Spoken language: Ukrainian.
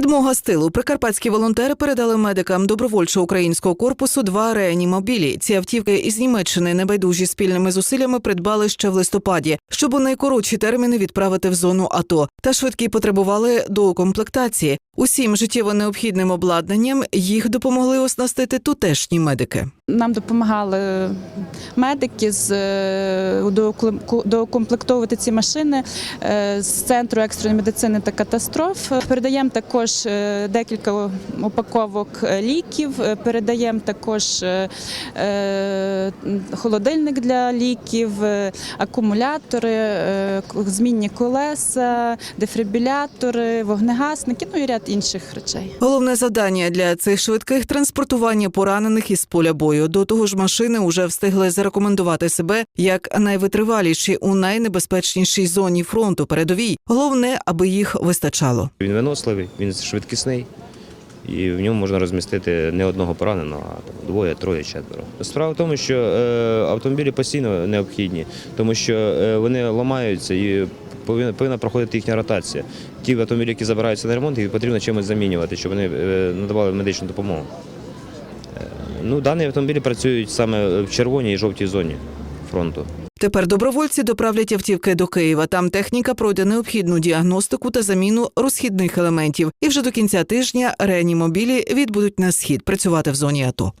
Підмога з тилу прикарпатські волонтери передали медикам добровольчого українського корпусу два реанімобілі. Ці автівки із Німеччини небайдужі спільними зусиллями придбали ще в листопаді, щоб у найкоротші терміни відправити в зону АТО. Та швидкі потребували до комплектації. Усім життєво необхідним обладнанням їх допомогли оснастити тутешні медики. Нам допомагали медики з е, доукомплектовувати ці машини е, з центру екстреної медицини та катастроф. Передаємо також е, декілька упаковок ліків. Передаємо також холодильник для ліків, акумулятори, змінні колеса, дефібрилятори, вогнегасники, ну і ряд інших речей. Головне завдання для цих швидких транспортування поранених із поля бою. До того ж, машини вже встигли зарекомендувати себе як найвитриваліші у найнебезпечнішій зоні фронту передовій. Головне, аби їх вистачало. Він виносливий, він швидкісний, і в ньому можна розмістити не одного пораненого, а там, двоє, троє, четверо. Справа в тому, що е, автомобілі постійно необхідні, тому що е, вони ламаються і повинна, повинна проходити їхня ротація. Ті автомобілі, які забираються на ремонт, їх потрібно чимось замінювати, щоб вони е, надавали медичну допомогу. Е, ну, дані автомобілі працюють саме в червоній і жовтій зоні фронту. Тепер добровольці доправлять автівки до Києва. Там техніка пройде необхідну діагностику та заміну розхідних елементів. І вже до кінця тижня реанімобілі відбудуть на схід працювати в зоні АТО.